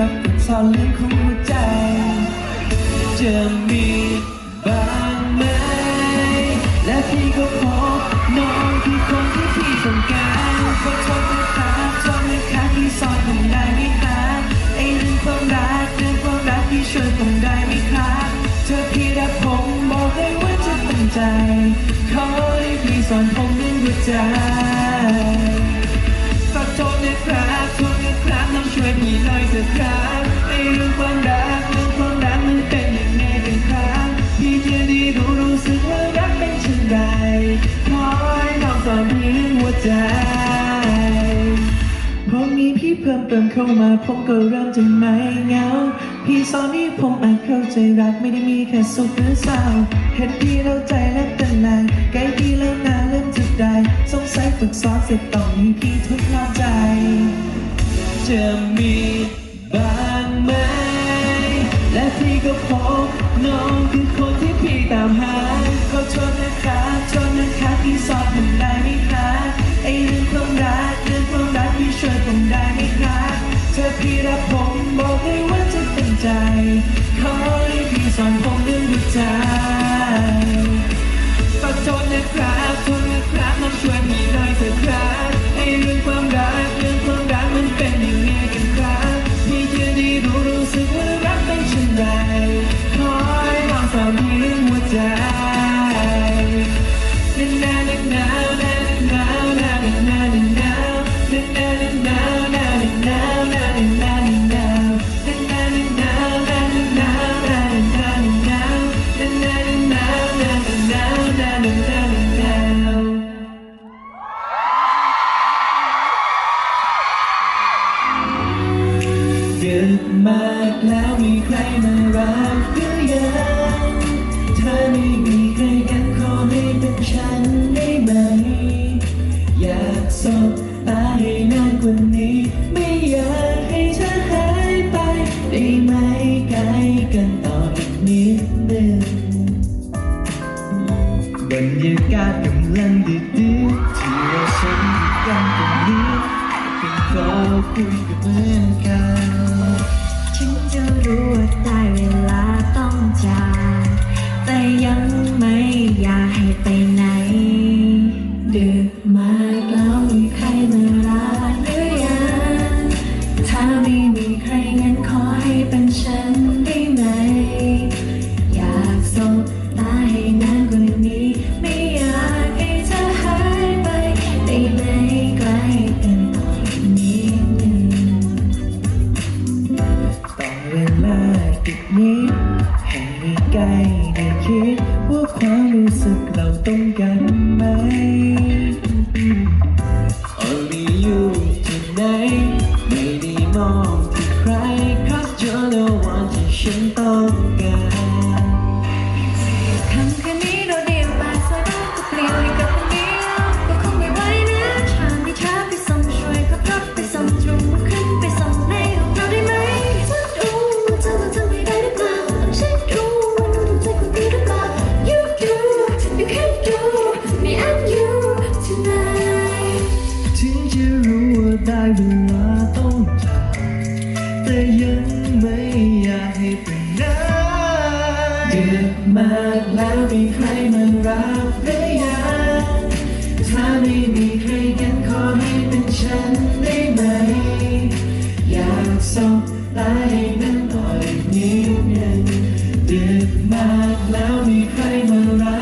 รักเป็นซ่อนลึกของหัวใจ จะมีบ้างไหม และพี่ก็พบน้องคือคนที่พี่ต้องการก็อบไม่ขาดชอบไมนะคะที่สอนผมได้ไม่หาไอเรื่องความรักเรื่องความรักที่ช่วยผมได้ไหมครับเธอพี่รักผมบอกเลยว่าจะตั้งใจขอให้พี่สอนผมเรื่องหัวใจ เริ่มเข้ามาผมก็เริ่มจะไม่เหงา พี่สอนนี้ผมอาจเข้าใจรักไม่ได้มีแค่สุขหรือเศร้า เห็นพี่เราใจและเป็นแรงใกล้พี่แล้วนาเริ่มจะได้ สงสัยฝึกซ้อนเสร็จต้องมีพี่ทดลองใจ จะมีบ้างไหม และที่ก็พบน้องคือ ส่งผมเรื่องด้วใจขอจทษนะครับโทษนะครับน้มาช่วยมีหน่อยเถอะครับให้เรื่องความรักเรื่องความรักมันเป็นยังไงกันครับพี่เธอดีรู้รู้สึกว่ารักเป็นเช่นไรคอยมองสานให้เรื่องหัวใจ ดแล้วมีใครมารักหรือยังเธอไม่มีใครกันขอให้เป็นฉันได้ไหม อยากสบตาให้นานกว่านี้ ไม่อยากให้เธอหายไป ได้ไหมใกล้กันต่ออีกนิดหนึ่งบรรยากาศกำลังดีดีที่เราฉันกันตรงนี้เป็นงพอคุยกับเพื่อนกัน do what I really Listen. ากแล้วมีใครมารักหรือยังถ้าไม่มีใครกันขอให้เป็นฉันได้ไหม อยากส่งลายให้มันอ่อยนิดนึงดึกมากแล้วมีใครมารัก